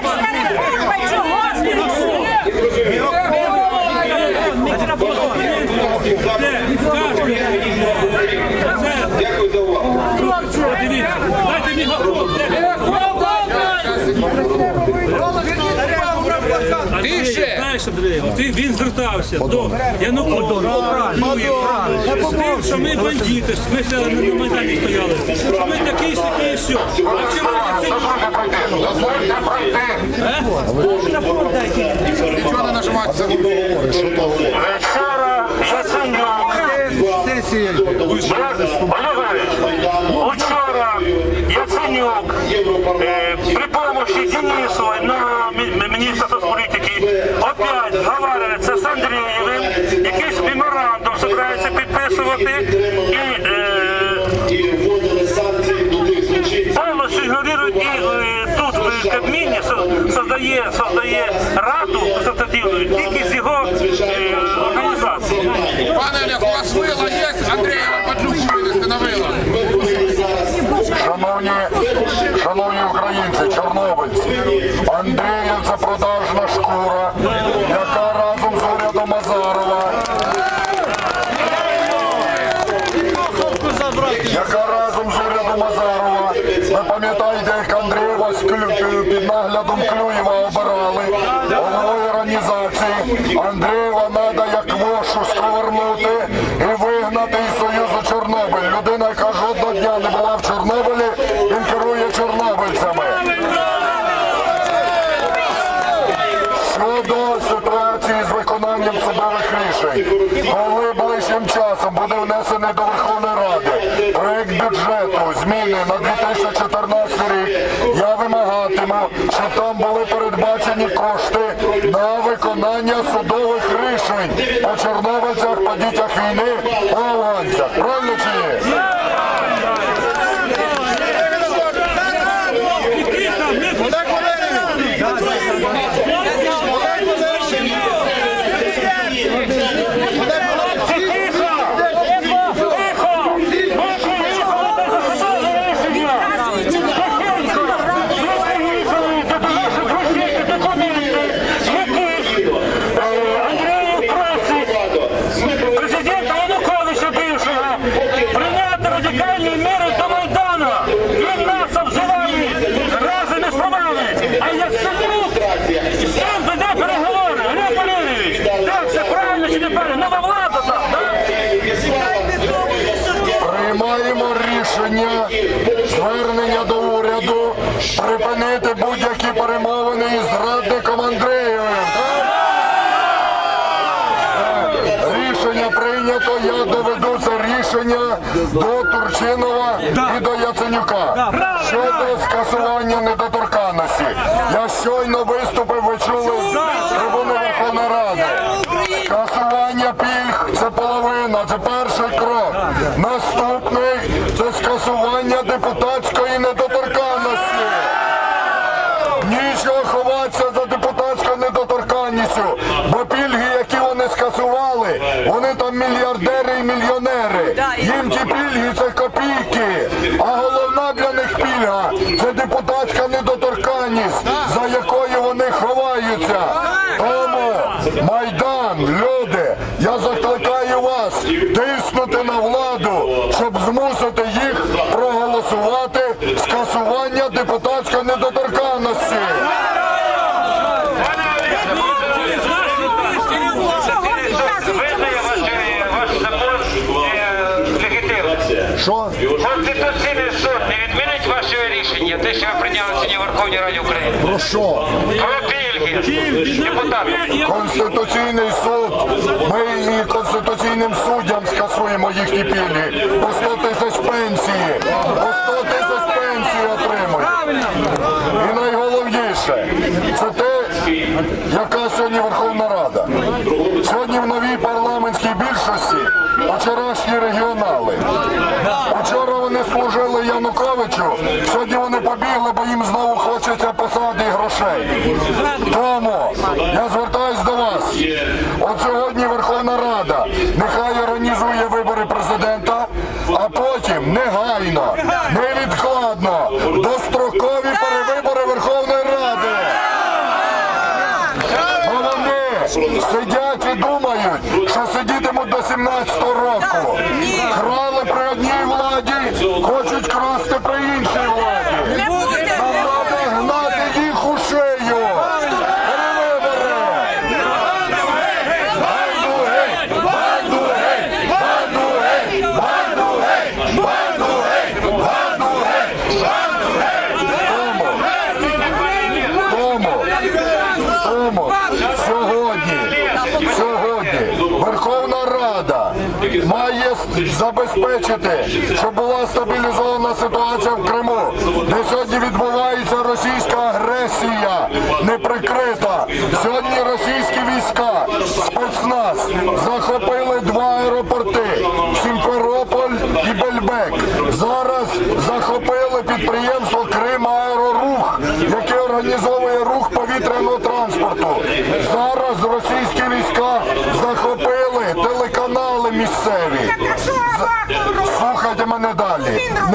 А Знаєш, Андрій, ти- він звертався до Януковича з тим, що ми бандити, ми ще на Майдані стояли, що ми такі сякі і все. А вчора це Нічого не нажимати. Вчора Яценюк. Вчора Яценюк е, при підписувати і е, повністю ігнорують і е, тут в Кабміні со- создає, создає раду консультативну тільки з його е, організації. Пане Олег, у вас вила є? Андрієва подлюку винести на вила. Шановні, шановні українці, чорнобильці, Андріїв це продажна шкура, яка разом з урядом Азарова, яка разом з урядом Азарова, ви пам'ятаєте, як Андрієва з Клю- під наглядом Клюєва обирали головою організації. Андрієва треба як мошу сковернути і вигнати із Союзу Чорнобиль. Людина, яка жодного дня не була в Чорнобилі, він керує чорнобильцями. Щодо ситуації з виконанням коли ближчим часом буде внесений до Верховної Ради проект бюджету зміни на 2014 рік, я вимагатиму, щоб там були передбачені кошти на виконання судових рішень по чорнобильцях, по дітях війни, по авансах. Правильно чи ні? тихо, не Президента Януковича бившого прийняти радикальні міри до Майдану. Він нас обзиває разом із правами. А як Сенюк сам веде переговори. Олег Валерійович, так це правильно чи не правильно? Нова влада там, так? Приймаємо рішення звернення до уряду припинити будь-які перемовини із зрадником Андрієвим. Рішення прийнято, я доведу це рішення до Турчинова і до Яценюка. Щодо скасування недоторканності. Я щойно виступив, ви чули з трибуни Верховної Ради. Скасування пільг це половина, це перший крок. Наступний це скасування депутатської Майдан, люди, я закликаю вас тиснути на владу, щоб змусити їх проголосувати скасування депутатської недоторканності. Що? Конституційний суд не відмінить ваше рішення, те, що ви прийняли сьогодні в Верховній Раді України. Про що? Про пільги депутатам. Конституційний суд. Ми і конституційним суддям скасуємо їхні пільги. По 100 тисяч пенсії. По 100 тисяч пенсії отримують. І найголовніше, це те, яка сьогодні Верховна Рада. Сьогодні в новій парламентській більшості вчорашні регіонали. Вчора вони служили Януковичу. Януковичу, сьогодні вони побігли, бо їм знову хочеться посади і грошей. Тому я звертаюсь до вас. От сьогодні Верховна Рада нехай організує вибори президента, а потім негайно, невідкладно, дострокові перевибори Верховної Ради. Бо вони сидять і думають, що сидітимуть до 17-го року. Крали при одній владі, хочуть красти при іншій владі. Не буде, Нам не буде. треба гнати їх у шию. Перевибори! Банду геть! Банду геть! Банду геть! Банду геть! Банду геть! Банду геть! Тому, тому, тому сьогодні, сьогодні Верховна Рада має забезпечити, щоб була стабілізована ситуація в Криму, де сьогодні відбувається російська агресія неприкрита. Сьогодні російські війська, спецназ захопили два аеропорти Сімферополь і Бельбек. Зараз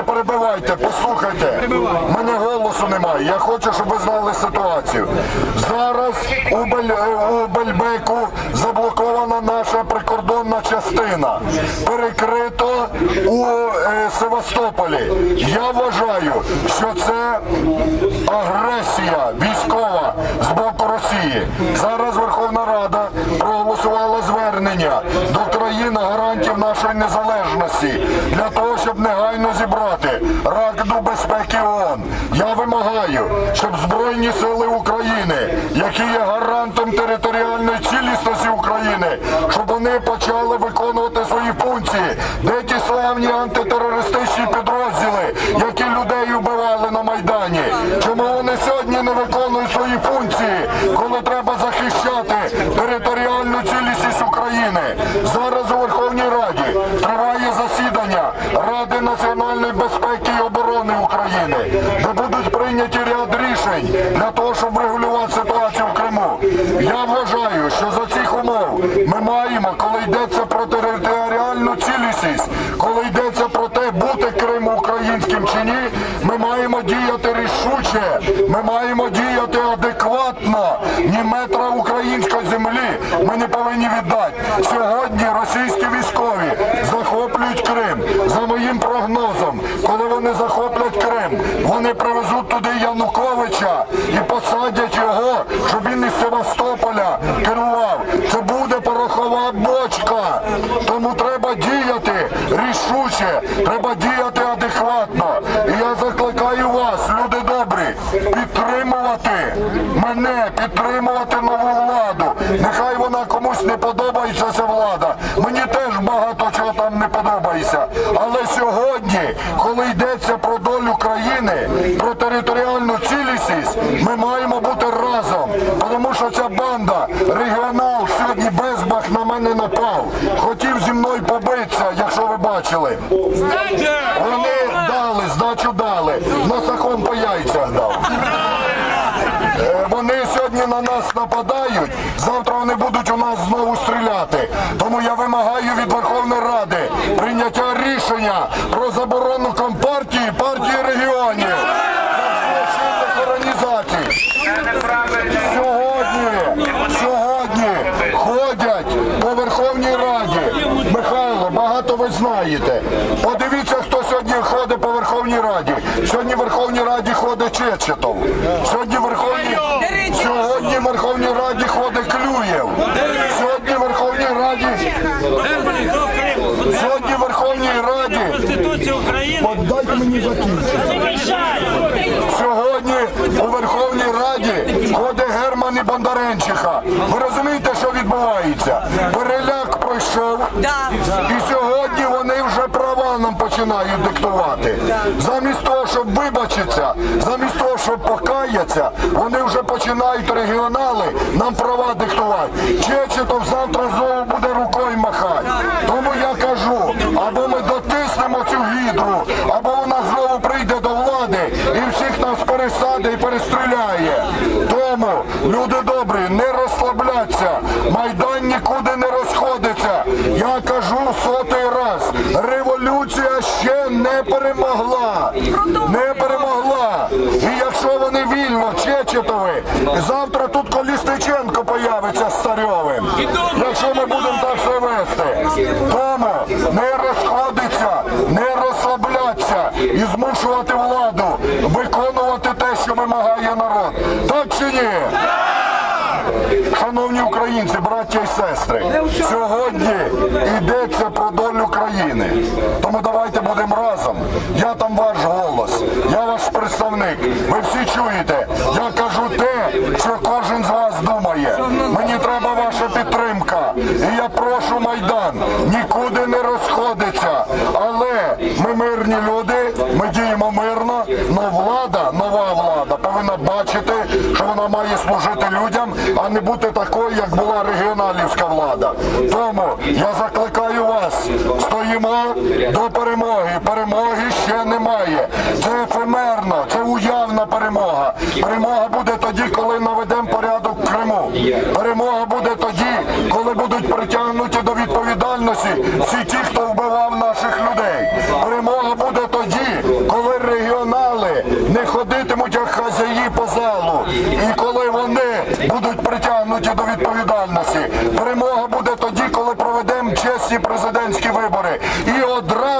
Не перебивайте, послухайте. У мене голосу немає. Я хочу, щоб ви знали ситуацію. Зараз у, Бель... у Бельбеку заблокована наша частина. Перекрито у е, Севастополі. Я вважаю, що це агресія військова з боку Росії. Зараз Верховна Рада проголосувала звернення до країн гарантів нашої незалежності для того, щоб негайно зібрати Раду безпеки ООН. Я вимагаю, щоб Збройні сили України, які є гарантом Зараз у Верховній Раді триває засідання Ради національної безпеки і оборони України, де будуть прийняті ряд рішень для того, щоб врегулювати ситуацію в Криму. Я вважаю, що за цих умов ми маємо, коли йдеться про територіальну цілісність, коли йдеться про те, бути Крим українським чи ні, ми маємо діяти рішуче, ми маємо діяти адекватно. Ні метра землі ми не повинні віддати. Сьогодні російські військові захоплюють Крим. За моїм прогнозом, коли вони захоплять Крим, вони привезуть туди Януковича і посадять його, щоб він із Севастополя керував. Це буде порохова бочка. Тому треба діяти рішуче, треба діяти адекватно. І я закликаю вас, люди добрі, підтримувати мене, підтримувати нову владу. Нехай вона комусь не подобається ця влада. Мені теж багато чого там не подобається. Але сьогодні, коли йдеться про долю країни, про територіальну цілісність, ми маємо бути разом. Тому що ця банда, регіонал, сьогодні безбах на мене напав. Хотів зі мною побитися, якщо ви бачили. Вони дали, здачу дали. носахом по яйцях дав. Е, Вони сьогодні на нас нападають, завтра вони будуть у нас знову стріляти. Тому я вимагаю від Верховної Ради прийняття рішення про заборону компартії партії регіонів. Злочинних організацій. Сьогодні, сьогодні ходять по Верховній Раді. Михайло, багато ви знаєте. Подивіться, хто сьогодні ходить по Верховній Раді. Сьогодні в Верховній Раді ходить Чечетов. Сьогодні в Верховній сьогодні Раді ходить Клюєв. Сьогодні в Верховній Раді сьогодні в Верховній Раді Конституція мені закінчити. Сьогодні у Верховній Раді ходить Герман і Бондаренчиха. Ви розумієте, що відбувається? вони вже починають регіонали нам права диктувати. Чечетов завтра знову буде рукою махати. Тому я кажу, або ми дотиснемо цю гідру, або вона знову прийде до влади і всіх нас пересаде і перестріляє. Тому, люди добрі, не розслабляться, майдан нікуди не розходиться. Я кажу сотий раз, революція ще не перемогла. Не перемогла. І якщо вони вільно, чи Чечетови, завтра тут Колісниченко появиться з Царьовим. Якщо ми будемо так себе вести. Тому не розходиться, не розслаблятися і змушувати владу виконувати те, що вимагає народ. Так чи ні? Шановні українці, браття і сестри, сьогодні йдеться про долю країни. Тому давайте будемо разом. Я там ваш голос, я ваш представник. Ви всі чуєте. Я кажу те, що кожен з вас думає. Мені треба ваша підтримка. І я прошу Майдан нікуди не розходиться. Але ми мирні люди, ми діємо мирно, але влада, нова влада, повинна бачити, що вона має служити людям, а не бути такою, як була регіоналівська влада. Тому я закликаю вас, стоїмо до перемоги. Перемоги ще немає. Це ефемерно, це уявна перемога. Перемога буде тоді, коли наведемо порядок в Криму. Перемога буде тоді, коли будуть притягнуті до відповідальності всі ті, хто вбивав наших людей. Перемога буде тоді, коли регіонали не як хазяї по залу. І коли вони будуть притягнуті до відповідальності. Перемога буде тоді, коли проведемо чесні президентські вибори. І одразу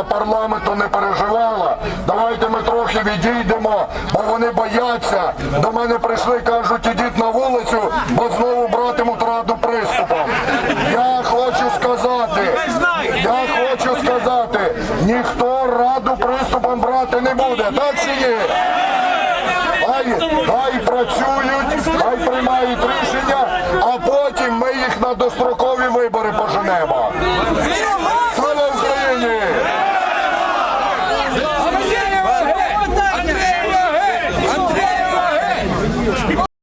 охорона парламенту не переживала, давайте ми трохи відійдемо, бо вони бояться. До мене прийшли, кажуть, ідіть на вулицю, бо знову братимуть раду приступом. Я хочу сказати, я хочу сказати, ніхто раду приступом брати не буде, так чи ні?